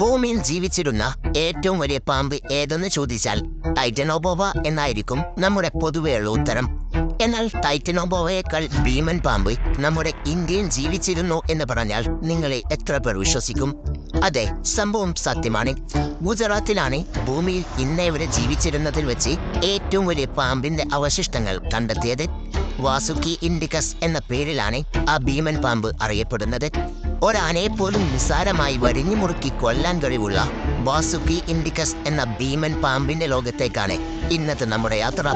ഭൂമിയിൽ ജീവിച്ചിരുന്ന ഏറ്റവും വലിയ പാമ്പ് ഏതെന്ന് ചോദിച്ചാൽ ടൈറ്റനോബോവ എന്നായിരിക്കും നമ്മുടെ പൊതുവെയുള്ള ഉത്തരം. എന്നാൽ ടൈറ്റനോബോവയേക്കാൾ ഭീമൻ പാമ്പ് നമ്മുടെ ഇന്ത്യയിൽ ജീവിച്ചിരുന്നു എന്ന് പറഞ്ഞാൽ നിങ്ങളെ എത്ര പേർ വിശ്വസിക്കും? അതെ സംഭവം സത്യമാണ്. ഗുജറാത്തിലാണ് ഭൂമിയിൽ ഇന്നേ വരെ ജീവിച്ചിരുന്നതിൽ വെച്ച് ഏറ്റവും വലിയ പാമ്പിന്റെ അവശിഷ്ടങ്ങൾ കണ്ടെത്തിയത്. വാസുക്കി ഇൻഡിക്കസ് എന്ന പേരിലാണ് ആ ഭീമൻ പാമ്പ് അറിയപ്പെടുന്നത്. ഒരാനയെ പോലും നിസ്സാരമായി വരിഞ്ഞു മുറുക്കി കൊല്ലാൻ കഴിവുള്ള വാസുക്കി ഇൻഡിക്കസ് എന്ന ഭീമൻ പാമ്പിന്റെ ലോകത്തേക്കാണ് ഇന്നത്തെ നമ്മുടെ യാത്ര.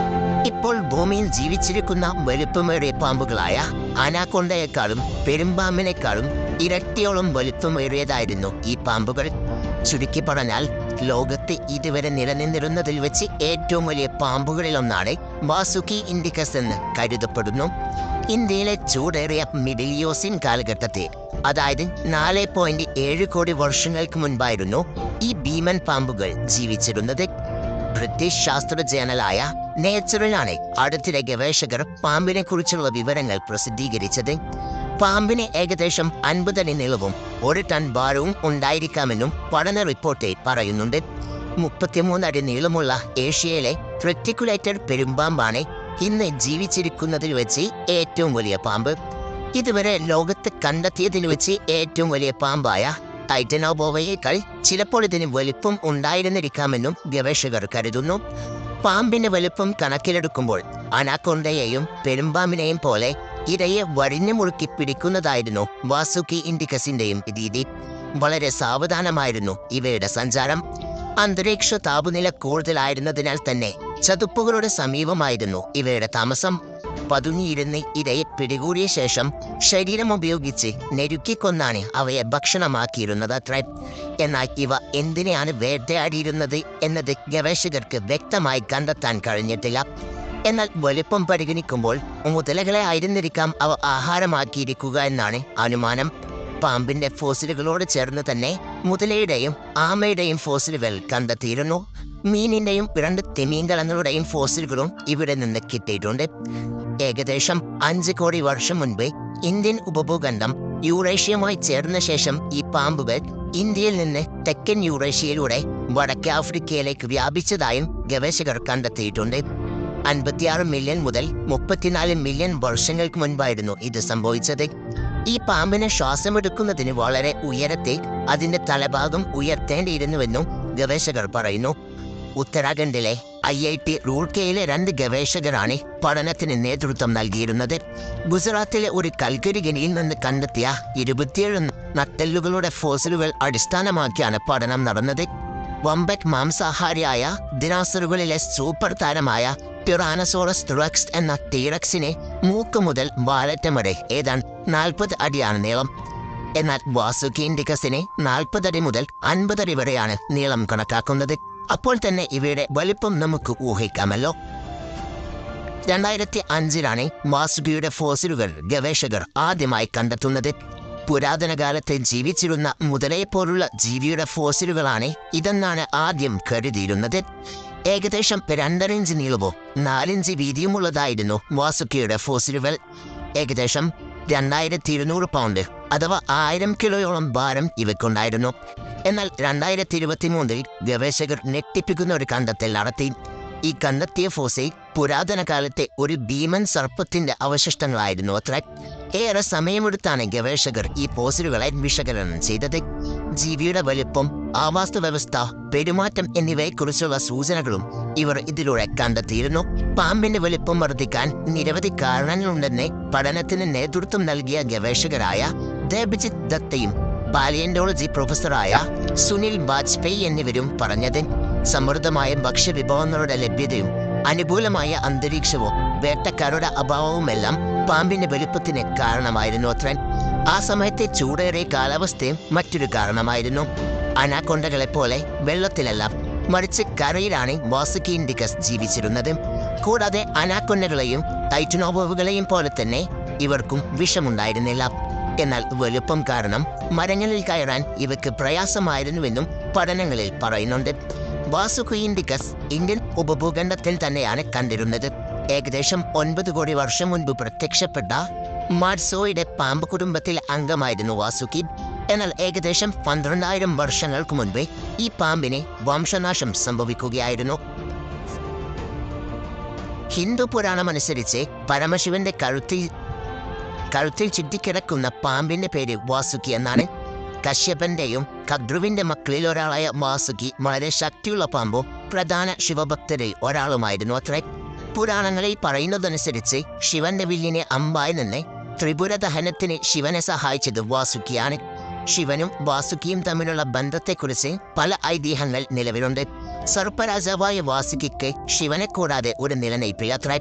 ഇപ്പോൾ ഭൂമിയിൽ ജീവിച്ചിരിക്കുന്ന വലുപ്പമേറിയ പാമ്പുകളായ അനാക്കൊണ്ടയെക്കാളും പെരുമ്പാമ്പിനേക്കാളും ഇരട്ടിയോളം വലുപ്പമേറിയതായിരുന്നു ഈ പാമ്പുകൾ. ചുരുക്കി പറഞ്ഞാൽ ലോകത്ത് ഇതുവരെ നിലനിന്നിരുന്നതിൽ വെച്ച് ഏറ്റവും വലിയ പാമ്പുകളിലൊന്നാണ് വാസുക്കി ഇൻഡിക്കസ് എന്ന് കരുതപ്പെടുന്നു. ഇന്ത്യയിലെ ചൂടേറിയ മിഡിലിയോസിൻ കാലഘട്ടത്തെ അതായത് നാല് പോയിന്റ് ഏഴ് കോടി വർഷങ്ങൾക്ക് മുൻപായിരുന്നു ഈ ഭീമൻ പാമ്പുകൾ ജീവിച്ചിരുന്നത്. ബ്രിട്ടീഷ് ശാസ്ത്ര ജേണലായ നേച്ചറിലാണ് അടുത്തിടെ ഗവേഷകർ പാമ്പിനെ കുറിച്ചുള്ള വിവരങ്ങൾ പ്രസിദ്ധീകരിച്ചത്. പാമ്പിന് ഏകദേശം അൻപതടി നീളവും ഒരു ടൺ ഭാരവും ഉണ്ടായിരിക്കാമെന്നും പഠന റിപ്പോർട്ടിൽ പറയുന്നുണ്ട്. മുപ്പത്തിമൂന്ന് അടി നീളമുള്ള ഏഷ്യയിലെ റെറ്റിക്കുലേറ്റഡ് പെരുമ്പാമ്പാണ് ഇന്ന് ജീവിച്ചിരിക്കുന്നതിൽ വെച്ച് ഏറ്റവും വലിയ പാമ്പ്. ഇതുവരെ ലോകത്ത് കണ്ടെത്തിയതിൽ വെച്ച് ഏറ്റവും വലിയ പാമ്പായ ടൈറ്റനോബോവയേക്കാൾ ചിലപ്പോൾ ഇതിന് വലിപ്പം ഉണ്ടായിരുന്നിരിക്കാമെന്നും ഗവേഷകർ കരുതുന്നു. പാമ്പിന്റെ വലുപ്പം കണക്കിലെടുക്കുമ്പോൾ അനാക്കൊണ്ടയെയും പെരുമ്പാമ്പിനെയും പോലെ ഇരയെ വരിഞ്ഞു മുറുക്കി പിടിക്കുന്നതായിരുന്നു വാസുക്കി ഇൻഡിക്കസിന്റെയും രീതി. വളരെ സാവധാനമായിരുന്നു ഇവയുടെ സഞ്ചാരം. അന്തരീക്ഷ താപനില കൂടുതലായിരുന്നതിനാൽ തന്നെ ചതുപ്പുകളുടെ സമീപമായിരുന്നു ഇവയുടെ താമസം. പതുങ്ങിയിരുന്ന് ഇരയെ പിടികൂടിയ ശേഷം ശരീരം ഉപയോഗിച്ച് നെരുക്കിക്കൊന്നാണ് അവയെ ഭക്ഷണമാക്കിയിരുന്നത് അത്ര. എന്നാൽ ഇവ എന്തിനെയാണ് വേട്ടയാടിയിരുന്നത് എന്നത് ഗവേഷകർക്ക് വ്യക്തമായി കണ്ടെത്താൻ കഴിഞ്ഞിട്ടില്ല. എന്നാൽ വലുപ്പം പരിഗണിക്കുമ്പോൾ മുതലകളെ ആയിരുന്നിരിക്കാം അവ ആഹാരമാക്കിയിരിക്കുക എന്നാണ് അനുമാനം. പാമ്പിന്റെ ഫോസിലുകളോട് ചേർന്ന് തന്നെ മുതലയുടെയും ആമയുടെയും ഫോസിലുകൾ കണ്ടെത്തിയിരുന്നു. മീനിന്റെയും രണ്ട് തിമീങ്കലങ്ങളുടെയും ഫോസിലുകളും ഇവിടെ നിന്ന് കിട്ടിയിട്ടുണ്ട്. ഏകദേശം അഞ്ച് കോടി വർഷം മുൻപ് ഇന്ത്യൻ ഉപഭൂഖണ്ഡം യൂറേഷ്യയുമായി ചേർന്ന ശേഷം ഈ പാമ്പുകൾ ഇന്ത്യയിൽ നിന്ന് തെക്കൻ യൂറേഷ്യയിലൂടെ വടക്കേ ആഫ്രിക്കയിലേക്ക് വ്യാപിച്ചതായും ഗവേഷകർ കണ്ടെത്തിയിട്ടുണ്ട്. അൻപത്തിയാറ് മില്യൺ മുതൽ മുപ്പത്തിനാല് മില്യൺ വർഷങ്ങൾക്ക് മുൻപായിരുന്നു ഇത് സംഭവിച്ചത്. ഈ പാമ്പിനെ ശ്വാസമെടുക്കുന്നതിന് വളരെ ഉയരത്തെ അതിന്റെ തലഭാഗം ഉയർത്തേണ്ടിയിരുന്നുവെന്നും ഗവേഷകർ പറയുന്നു. ഉത്തരാഖണ്ഡിലെ ഐ ഐ ടി റൂർക്കയിലെ രണ്ട് ഗവേഷകരാണ് പഠനത്തിന് നേതൃത്വം നൽകിയിരുന്നത്. ഗുജറാത്തിലെ ഒരു കൽക്കരി ഖനിയിൽ നിന്ന് കണ്ടെത്തിയ ഇരുപത്തിയേഴ് നട്ടെല്ലുകളുടെ ഫോസിലുകൾ അടിസ്ഥാനമാക്കിയാണ് പഠനം നടന്നത്. വമ്പറ്റ് മാംസാഹാരിയായ ദിനാസറുകളിലെ സൂപ്പർ താരമായ പിറാനസോറസ് ത്രക്സ് എന്ന ടീറക്സിനെ മൂക്ക് മുതൽ വാലറ്റം വരെ ഏതാണ്ട് നാൽപ്പത് അടിയാണ് നീളം. എന്നാൽ വാസുകീൻ ഡിക്കസിനെ നാൽപ്പതടി മുതൽ അൻപതടി വരെയാണ് നീളം കണക്കാക്കുന്നത്. അപ്പോൾ തന്നെ ഇവയുടെ വലിപ്പം നമുക്ക് ഊഹിക്കാമല്ലോ. രണ്ടായിരത്തി അഞ്ചിലാണ് മാസുകിയുടെ ഫോസിലുകൾ ഗവേഷകർ ആദ്യമായി കണ്ടെത്തുന്നത്. പുരാതന കാലത്ത് ജീവിച്ചിരുന്ന മുതലയെപ്പോലുള്ള ജീവിയുടെ ഫോസിലുകളാണ് ഇതെന്നാണ് ആദ്യം കരുതിയിരുന്നത്. ഏകദേശം രണ്ടരഞ്ച് നീളവും നാലിഞ്ച് വീതിയുമുള്ളതായിരുന്നു വാസുക്കിയുടെ ഫോസിലുകൾ. ഏകദേശം രണ്ടായിരത്തി ഇരുന്നൂറ് പൗണ്ട് അഥവാ ആയിരം കിലോയോളം ഭാരം ഇവയ്ക്കുണ്ടായിരുന്നു. എന്നാൽ രണ്ടായിരത്തി ഇരുപത്തി മൂന്നിൽ ഗവേഷകർ ഞെട്ടിപ്പിക്കുന്ന ഒരു കണ്ടെത്തൽ നടത്തി. ഈ കണ്ടെത്തിയ ഫോസൈ പുരാതന കാലത്തെ ഒരു ഭീമൻ സർപ്പത്തിന്റെ അവശിഷ്ടങ്ങളായിരുന്നു അത്ര. ഏറെ സമയമെടുത്താണ് ഗവേഷകർ ഈ ഫോസിലുകളെ വിശകലനം ചെയ്തത്. ജീവിയുടെ വലിപ്പം ആവാസ വ്യവസ്ഥ പെരുമാറ്റം എന്നിവയെക്കുറിച്ചുള്ള സൂചനകളും ഇവർ ഇതിലൂടെ കണ്ടെത്തിയിരുന്നു. പാമ്പിന്റെ വലിപ്പം വർദ്ധിക്കാൻ നിരവധി കാരണങ്ങളുണ്ടെന്ന് പഠനത്തിന് നേതൃത്വം നൽകിയ ഗവേഷകരായ ദേബിജിത് ദത്തയും ബാലിയൻഡോളജി പ്രൊഫസറായ സുനിൽ വാജ്പേയി എന്നിവരും പറഞ്ഞത് സമൃദ്ധമായ ഭക്ഷ്യവിഭവങ്ങളുടെ ലഭ്യതയും അനുകൂലമായ അന്തരീക്ഷവും വേട്ടക്കാരുടെ അഭാവവുമെല്ലാം പാമ്പിന്റെ വലുപ്പത്തിന് കാരണമായിരുന്നു അത്രൻ ആ സമയത്തെ ചൂടേറിയ കാലാവസ്ഥയും മറ്റൊരു കാരണമായിരുന്നു. അനാക്കൊണ്ടകളെ പോലെ വെള്ളത്തിലെല്ലാം മറിച്ച് കരയിലാണ് വാസുക്കി ഇൻഡിക്കസ് ജീവിച്ചിരുന്നത്. കൂടാതെ അനാക്കൊണ്ടകളെയും ടൈറ്റനോബോവുകളെയും പോലെ തന്നെ ഇവർക്കും വിഷമുണ്ടായിരുന്നില്ല. എന്നാൽ വലുപ്പം കാരണം മരങ്ങളിൽ കയറാൻ ഇവയ്ക്ക് പ്രയാസമായിരുന്നുവെന്നും പഠനങ്ങളിൽ പറയുന്നുണ്ട്. വാസുകു ഇൻഡിക്കസ് ഇന്ത്യൻ ഉപഭൂഖണ്ഡത്തിൽ തന്നെയാണ് കണ്ടിരുന്നത്. ഏകദേശം ഒൻപത് കോടി വർഷം മുൻപ് പ്രത്യക്ഷപ്പെട്ട മാർസോയുടെ പാമ്പ് കുടുംബത്തിൽ അംഗമായിരുന്നു വാസുകി. എന്നാൽ ഏകദേശം പന്ത്രണ്ടായിരം വർഷങ്ങൾക്ക് മുൻപേ ഈ പാമ്പിനെ വംശനാശം സംഭവിക്കുകയായിരുന്നു. ഹിന്ദു പുരാണമനുസരിച്ച് പരമശിവന്റെ കഴുത്തിൽ കഴുത്തിൽ ചുറ്റിക്കിടക്കുന്ന പാമ്പിന്റെ പേര് വാസുകി എന്നാണ്. കശ്യപന്റെയും കദ്രുവിന്റെ മക്കളിൽ ഒരാളായ വാസുകി വളരെ ശക്തിയുള്ള പാമ്പും പ്രധാന ശിവഭക്തരിൽ ഒരാളുമായിരുന്നു അത്രേ. പുരാണങ്ങളിൽ പറയുന്നതനുസരിച്ച് ശിവന്റെ വില്ലിനെ അമ്പായി നിന്ന് ത്രിപുര ദഹനത്തിന് ശിവനെ സഹായിച്ചത് വാസുകിയാണ്. ശിവനും വാസുകിയും തമ്മിലുള്ള ബന്ധത്തെക്കുറിച്ച് പല ഐതിഹ്യങ്ങൾ നിലവിലുണ്ട്. സർപ്പരാജാവായ വാസുകിക്ക് ശിവനെ കൂടാതെ ഒരു നിലനിൽപ്പില്ലത്രേ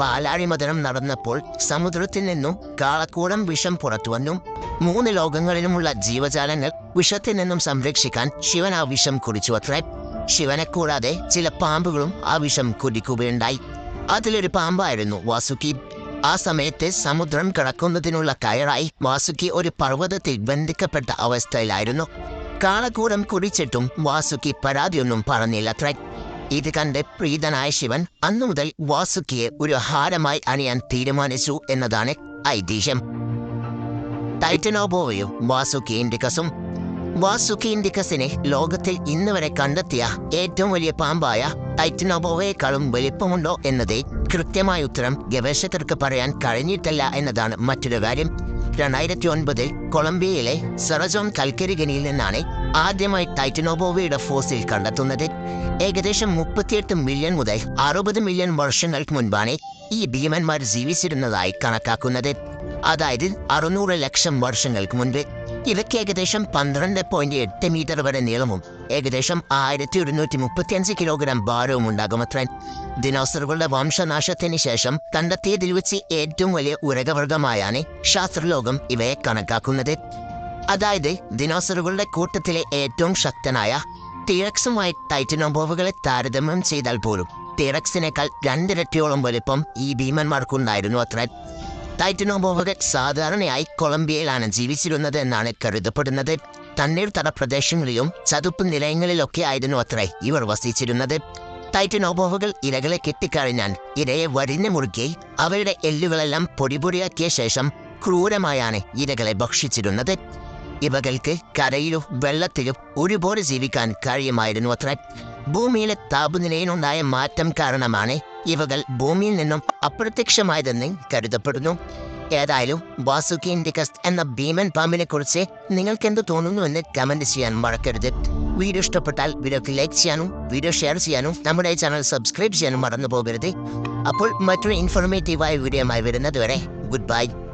പാലാഴിമതനം നടന്നപ്പോൾ സമുദ്രത്തിൽ നിന്നും കാളക്കൂടം വിഷം പുറത്തു വന്നു. മൂന്ന് ലോകങ്ങളിലുമുള്ള ജീവജാലങ്ങൾ വിഷത്തിൽ നിന്നും സംരക്ഷിക്കാൻ ശിവൻ ആ വിഷം കുടിച്ചു അത്രേ. ശിവനെ കൂടാതെ ചില പാമ്പുകളും ആ വിഷം കുടിക്കുകയുണ്ടായി. അതിലൊരു പാമ്പായിരുന്നു വാസുകി. ആ സമയത്ത് സമുദ്രം കടക്കുന്നതിനുള്ള കയറായി വാസുകി ഒരു പർവതത്തിൽ ബന്ധിക്കപ്പെട്ട അവസ്ഥയിലായിരുന്നു. കാളക്കൂടം കുടിച്ചിട്ടും വാസുകി പരാതിയൊന്നും പറഞ്ഞില്ലത്രേ ഇത് കണ്ട് പ്രീതനായ ശിവൻ അന്നു മുതൽ വാസുക്കിയെ ഒരു ഹാരമായി അണിയാൻ തീരുമാനിച്ചു എന്നതാണ് ഐതിഹ്യം. ടൈറ്റനോബോവയും വാസുക്കി ഇൻഡിക്കസും. വാസുക്കി ഇൻഡിക്കസിനെ ലോകത്തിൽ ഇന്ന് വരെ കണ്ടെത്തിയ ഏറ്റവും വലിയ പാമ്പായ ടൈറ്റനോബോവയെക്കാളും വലിപ്പമുണ്ടോ എന്നത് കൃത്യമായ ഉത്തരം ഗവേഷകർക്ക് പറയാൻ കഴിഞ്ഞിട്ടില്ല എന്നതാണ് മറ്റൊരു കാര്യം. രണ്ടായിരത്തി ഒൻപതിൽ കൊളംബിയയിലെ സെറജോൺ കൽക്കരി ഖനിയിൽ നിന്നാണ് ആദ്യമായി ടൈറ്റനോബോവയുടെ ഫോസിൽ കണ്ടെത്തുന്നത് ഏകദേശം മുപ്പത്തിയെട്ട് മില്യൺ മുതൽ അറുപത് മില്യൺ വർഷങ്ങൾക്ക് മുൻപാണ് ഈ ഭീമന്മാർ ജീവിച്ചിരുന്നതായി കണക്കാക്കുന്നത്. അതായത് അറുന്നൂറ് ലക്ഷം വർഷങ്ങൾക്ക് മുൻപ്. ഇവയ്ക്ക് ഏകദേശം പന്ത്രണ്ട് പോയിന്റ് എട്ട് മീറ്റർ വരെ നീളവും ഏകദേശം ആയിരത്തി ഒരുന്നൂറ്റി മുപ്പത്തിയഞ്ച് കിലോഗ്രാം ഭാരവും ഉണ്ടാകുമത്രേ ദിനോസറുകളുടെ വംശനാശത്തിന് ശേഷം കണ്ടെത്തിയതിൽ വെച്ച് ഏറ്റവും വലിയ ഉരകവർഗമായാണ് ശാസ്ത്രലോകം ഇവയെ കണക്കാക്കുന്നത്. അതായത് ദിനോസറുകളുടെ കൂട്ടത്തിലെ ഏറ്റവും ശക്തനായ ടീറക്സുമായി ടൈറ്റനോബോവുകളെ താരതമ്യം ചെയ്താൽ പോലും ടീറക്സിനേക്കാൾ രണ്ടിരട്ടിയോളം വലിപ്പം ഈ ഭീമന്മാർക്കുണ്ടായിരുന്നു അത്ര. ടൈറ്റനോബോവകൾ സാധാരണയായി കൊളംബിയയിലാണ് ജീവിച്ചിരുന്നത് എന്നാണ് കരുതപ്പെടുന്നത്. തണ്ണീർത്തട പ്രദേശങ്ങളിലും ചതുപ്പ് നിലയങ്ങളിലൊക്കെ ആയിരുന്നു അത്രേ ഇവർ വസിച്ചിരുന്നത്. ടൈറ്റനോബോവകൾ ഇരകളെ കെട്ടിക്കഴിഞ്ഞാൽ ഇരയെ വരിഞ്ഞു മുറുക്കി അവരുടെ എല്ലുകളെല്ലാം പൊടിപൊടിയാക്കിയ ശേഷം ക്രൂരമായാണ് ഇരകളെ ഭക്ഷിച്ചിരുന്നത്. ഇവകൾക്ക് കരയിലും വെള്ളത്തിലും ഒരുപോലെ ജീവിക്കാൻ കഴിയുമായിരുന്നു അത്ര. ഭൂമിയിലെ താപനിലയിലുണ്ടായ മാറ്റം കാരണമാണ് ഇവകൾ ഭൂമിയിൽ നിന്നും അപ്രത്യക്ഷമായതെന്ന് കരുതപ്പെടുന്നു. ഏതായാലും വാസുക്കി ഇൻഡിക്കസ് എന്ന ഭീമൻ പാമ്പിനെ കുറിച്ച് നിങ്ങൾക്ക് എന്ത് തോന്നുന്നു എന്ന് കമന്റ് ചെയ്യാൻ മറക്കരുത്. വീഡിയോ ഇഷ്ടപ്പെട്ടാൽ വീഡിയോക്ക് ലൈക്ക് ചെയ്യാനും വീഡിയോ ഷെയർ ചെയ്യാനും നമ്മുടെ ചാനൽ സബ്സ്ക്രൈബ് ചെയ്യാനും മറന്നു പോകരുത് അപ്പോൾ മറ്റൊരു ഇൻഫോർമേറ്റീവായ വീഡിയോയുമായി വരുന്നത് വരെ ഗുഡ് ബൈ